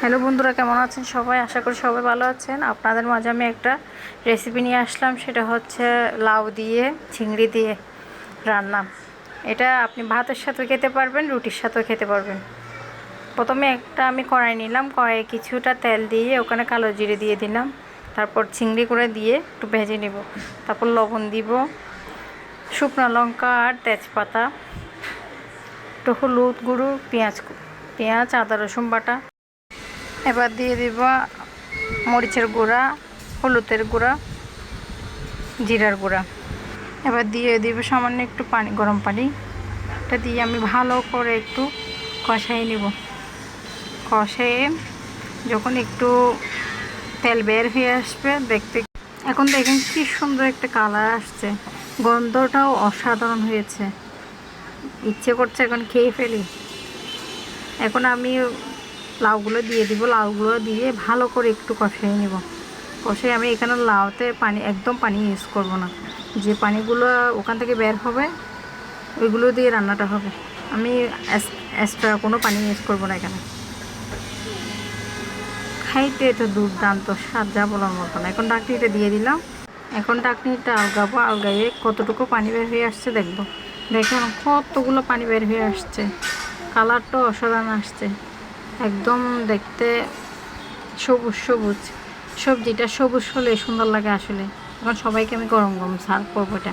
Hello বন্ধুরা, কেমন আছেন সবাই? আশা করি সবাই ভালো আছেন। আপনাদের মাঝে আমি একটা রেসিপি নিয়ে আসলাম, সেটা হচ্ছে লাউ দিয়ে চিংড়ি দিয়ে রান্না। এটা আপনি ভাতের সাথেও খেতে পারবেন, রুটির সাথেও খেতে পারবেন। প্রথমে একটা আমি কড়াই নিলাম, কড়াইয়ে কিছুটা তেল দিয়ে ওখানে কালো জিরে দিয়ে দিলাম। তারপর চিংড়ি করে দিয়ে একটু ভেজে নেব। তারপর লবণ দিব, শুকনো লঙ্কা আর তেজপাতা, একটু হলুদ গুঁড়ো, পেঁয়াজ পেঁয়াজ, আদা, রসুন বাটা। এবার দিয়ে দিব মরিচের গুঁড়া, হলুদের গুঁড়া, জিরার গুঁড়া। এবার দিয়ে দিব সামান্য একটু পানি, গরম পানি। এটা দিয়ে আমি ভালো করে একটু কষাই নেব। কষাইয়ে যখন একটু তেল বের হয়ে আসবে, দেখতে এখন দেখেন কি সুন্দর একটা কালার আসছে। গন্ধটাও অসাধারণ হয়েছে। ইচ্ছে করছে এখন খেয়ে ফেলি। এখন আমি লাউগুলো দিয়ে দিব, লাউগুলো দিয়ে ভালো করে একটু কষিয়ে নিব। কষিয়ে আমি এখানে লাউতে পানি, একদম পানি ইউজ করব না। যে পানিগুলো ওখান থেকে বের হবে, ওইগুলো দিয়ে রান্নাটা হবে। আমি এক্সট্রা কোনো পানি ইউজ করব না এখানে। খাইতে তো দুর্দান্ত স্বাদ, যা বলার মতো না। এখন ডাকনিটা দিয়ে দিলাম। এখন ডাকনিটা আলগাবো আলগাইয়ে কতটুকু পানি বের হয়ে আসছে দেখব। দেখুন কতগুলো পানি বের হয়ে আসছে। কালারটাও অসাধারণ আসছে। একদম দেখতে সবুজ সবুজ। সবজিটা সবুজ হলে সুন্দর লাগে আসলে। এখন সবাইকে আমি গরম গরম সার্ভ করব এটা।